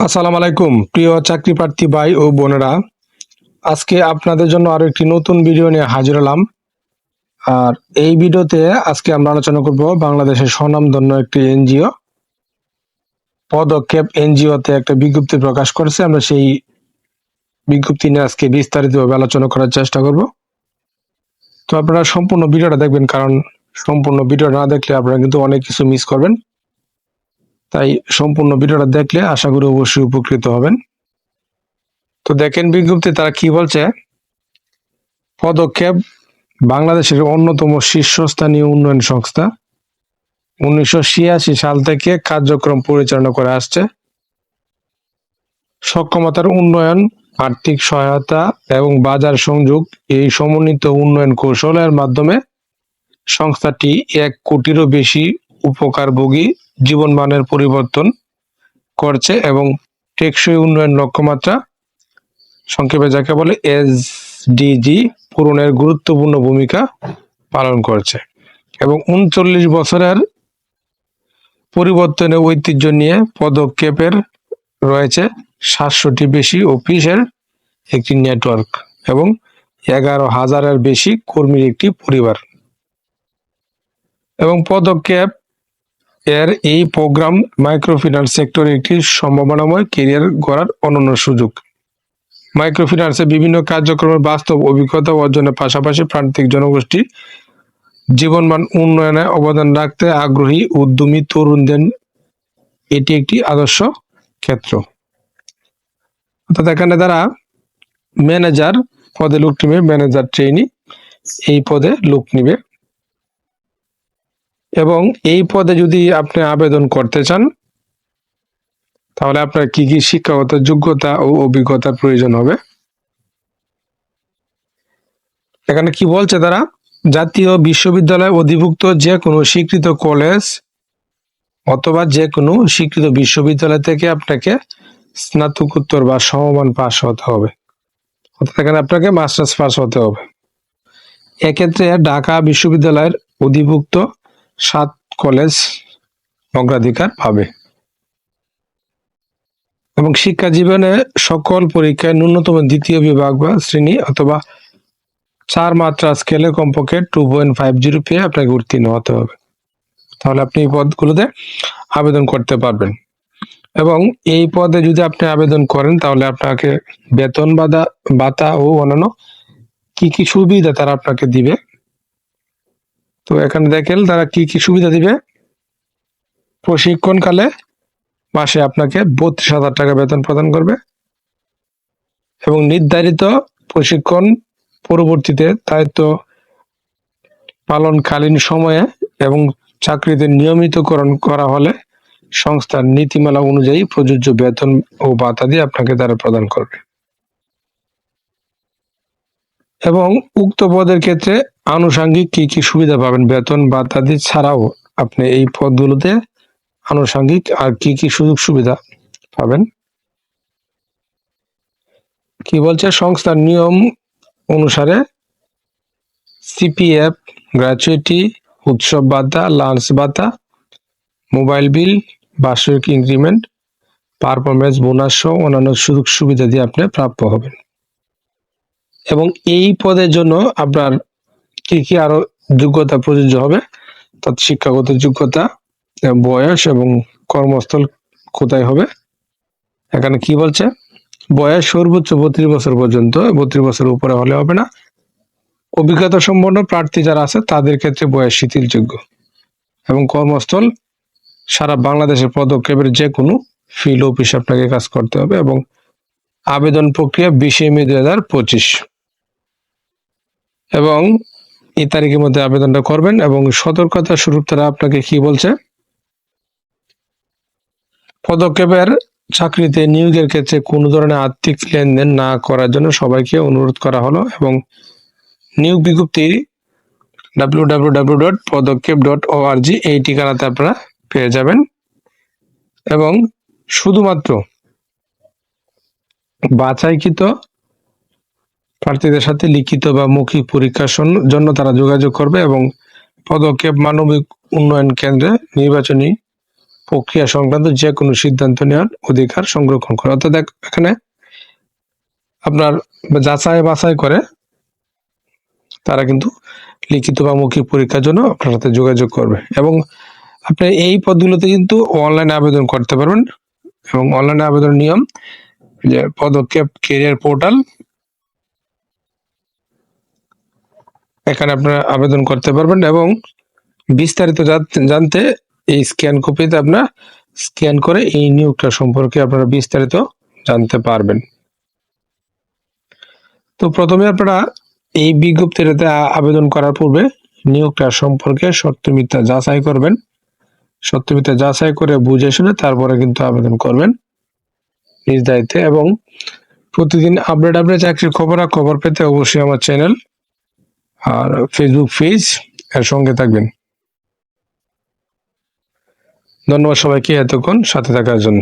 আসসালামু আলাইকুম, প্রিয় চাকরি প্রার্থী ভাই ও বোনেরা। আজকে আপনাদের জন্য আরও একটি নতুন ভিডিও নিয়ে হাজির হলাম। আর এই ভিডিওতে আজকে আমরা আলোচনা করব বাংলাদেশের স্বনামধন্য একটি এনজিও পদক্ষেপ এনজিওতে একটা বিজ্ঞপ্তি প্রকাশ করেছে। আমরা সেই বিজ্ঞপ্তি নিয়ে আজকে বিস্তারিতভাবে আলোচনা করার চেষ্টা করব। তো আপনারা সম্পূর্ণ ভিডিওটা দেখবেন, কারণ সম্পূর্ণ ভিডিও না দেখলে আপনারা কিন্তু অনেক কিছু মিস করবেন। তাই সম্পূর্ণ ভিডিওটা দেখলে আশা করি অবশ্যই উপকৃত হবেন। তো দেখেন বিজ্ঞপ্তি তারা কি বলছে? পদক্ষেপ বাংলাদেশের অন্যতম শীর্ষস্থানীয় উন্নয়ন সংস্থা। উনিশশো ছিয়াশি সাল থেকে কার্যক্রম পরিচালনা করে আসছে। সক্ষমতার উন্নয়ন, আর্থিক সহায়তা এবং বাজার সংযোগ এই সমন্বিত উন্নয়ন কৌশলের মাধ্যমে সংস্থাটি এক কোটিরও বেশি উপকারভোগী জীবনমানের পরিবর্তন করছে এবং টেকসই উন্নয়ন লক্ষ্যমাত্রা সংক্ষেপে যাকে বলে এসডিজি পূরণের গুরুত্বপূর্ণ ভূমিকা পালন করছে এবং উনচল্লিশ বছরের পরিবর্তনের ঐতিহ্য নিয়ে পদক্ষেপের রয়েছে সাতশোটি বেশি অফিসের একটি নেটওয়ার্ক এবং এগারো হাজারের বেশি কর্মীর একটি পরিবার। এবং পদক্ষেপ এর এই প্রোগ্রাম মাইক্রোফিন্যান্স সেক্টরে একটি সম্ভাবনাময় কেরিয়ার গড়ার অনন্য সুযোগ। মাইক্রোফিন্যান্সে বিভিন্ন কার্যক্রমের বাস্তব অভিজ্ঞতা অর্জনের পাশাপাশি প্রান্তিক জনগোষ্ঠী জীবনমান উন্নয়নে অবদান রাখতে আগ্রহী উদ্যমী তরুণদের এটি একটি আদর্শ ক্ষেত্র। অর্থাৎ এখানে তারা ম্যানেজার পদে লোক নিবে, ম্যানেজার ট্রেনি এই পদে লোক নিবে। এবং এই পদে যদি আপনি আবেদন করতে চান, তাহলে আপনার কি কি শিক্ষাগত যোগ্যতা ও অভিজ্ঞতার প্রয়োজন হবে? এখানে কি বলছে তারা? জাতীয় বিশ্ববিদ্যালয় অধিভুক্ত যে কোনো স্বীকৃত কলেজ অথবা যে কোনো স্বীকৃত বিশ্ববিদ্যালয় থেকে আপনাকে স্নাতকোত্তর বা সমমান পাশ হতে হবে। অর্থাৎ এখানে আপনাকে মাস্টার্স পাস হতে হবে। এক্ষেত্রে ঢাকা বিশ্ববিদ্যালয়ের অধিভুক্ত সাত কলেজ অগ্রাধিকার পাবে। এবং শিক্ষা জীবনে সকল পরীক্ষায় ন্যূনতম দ্বিতীয় বিভাগ বা শ্রেণি অথবা চার মাত্রা স্কেলে কমপক্ষে টু পয়েন্ট ফাইভ জিরো পেয়ে আপনাকে উত্তীর্ণ হতে হবে। তাহলে আপনি এই পদগুলোতে আবেদন করতে পারবেন। এবং এই পদে যদি আপনি আবেদন করেন, তাহলে আপনাকে বেতন বাধা ভাতা ও অন্যান্য কি কি সুবিধা তারা আপনাকে দিবে তো এখানে দেখেন তারা কি কি সুবিধা দিবে? প্রশিক্ষণকালে মাসে আপনাকে বত্রিশ হাজার টাকা বেতন প্রদান করবে এবং নির্ধারিত প্রশিক্ষণ পরবর্তীতে দায়িত্ব পালনকালীন সময়ে এবং চাকরিতে নিয়মিতকরণ করা হলে সংস্থার নীতিমালা অনুযায়ী প্রযোজ্য বেতন ও ভাতা দিয়ে আপনাকে তারা প্রদান করবে। এবং উক্ত পদের ক্ষেত্রে আনুষাঙ্গিক কি কি সুবিধা পাবেন? বেতন ভাতাদি ছাড়াও আপনি এই পদগুলোতে আনুষাঙ্গিক আর কি কি সুযোগ সুবিধা পাবেন? কি বলছে? সংস্থার নিয়ম অনুসারে সিপিএফ, গ্র্যাচুইটি, উৎসব ভাতা, লাঞ্চ ভাতা, মোবাইল বিল, বার্ষিক ইনক্রিমেন্ট পারফরমেন্স বোনাস সহ অন্যান্য সুযোগ সুবিধা দিয়ে আপনি প্রাপ্য হবেন। এবং এই পদের জন্য আপনার কি কি আরও যোগ্যতা, প্রযোজ্য হবে? তার শিক্ষাগত যোগ্যতা বয়স এবং কর্মস্থল কোথায় হবে? এখানে কি বলছে? বয়স সর্বোচ্চ বত্রিশ বছর পর্যন্ত, বত্রিশ বছর উপরে হলে হবে না। অভিজ্ঞতা সম্পন্ন প্রার্থী যারা আছে, তাদের ক্ষেত্রে বয়স শিথিলযোগ্য। এবং কর্মস্থল, সারা বাংলাদেশের পদক্ষেপের যে কোনো ফিল্ড অফিসে আপনাকে কাজ করতে হবে এবং আবেদন প্রক্রিয়া বিশে মে দুই হাজার পঁচিশ। এবং এই তারিখের মধ্যে আবেদনটা করবেন এবং সতর্কতা স্বরূপ তারা আপনাকে কি বলছে? পদক্ষেপের চাকরিতে নিয়োগের ক্ষেত্রে কোনো ধরনের আর্থিক লেনদেন না করার জন্য সবাইকে অনুরোধ করা হলো এবং নিয়োগ বিজ্ঞপ্তি ডাব্লিউ ডাব্লিউ ডাব্লিউ ডট পদক্ষেপ ডট ওআরজি এই ঠিকানাতে আপনারা পেয়ে যাবেন এবং শুধুমাত্র বাছাইকৃত প্রার্থীদের সাথে লিখিত বা মৌখিক পরীক্ষার জন্য তারা যোগাযোগ করবে এবং পদক্ষেপ মানবিক উন্নয়ন কেন্দ্রে নির্বাচনী প্রক্রিয়া সংক্রান্ত যে কোনো সিদ্ধান্ত নেওয়ার অধিকার সংরক্ষণ করে। অর্থাৎ এখানে আপনার যাচাই বাছাই করে তারা কিন্তু লিখিত বা মৌখিক পরীক্ষার জন্য আপনার সাথে যোগাযোগ করবে এবং আপনি এই পদগুলোতে কিন্তু অনলাইনে আবেদন করতে পারবেন এবং অনলাইনে আবেদন নিয়ম যে পদক্ষেপ কেরিয়ার পোর্টাল এখানে আপনারা আবেদন করতে পারবেন এবং বিস্তারিত জানতে এই স্ক্যান কপিতে আপনার স্ক্যান করে এই নিয়োগটা সম্পর্কে আপনারা বিস্তারিত জানতে পারবেন। তো প্রথমে আপনারা এই বিজ্ঞপ্তিটাতে আবেদন করার পূর্বে নিয়োগটা সম্পর্কে সত্য মিথ্যা যাচাই করবেন। সত্য মিথ্যা যাচাই করে বুঝে শুনে তারপরে কিন্তু আবেদন করবেন নিজ দায়িত্বে এবং প্রতিদিন আপডেট আপডেট চাকরির খবর খবর পেতে অবশ্যই আমার চ্যানেল আর ফেসবুক পেজ এর সঙ্গে থাকবেন। ধন্যবাদ সবাইকে এতক্ষণ সাথে থাকার জন্য।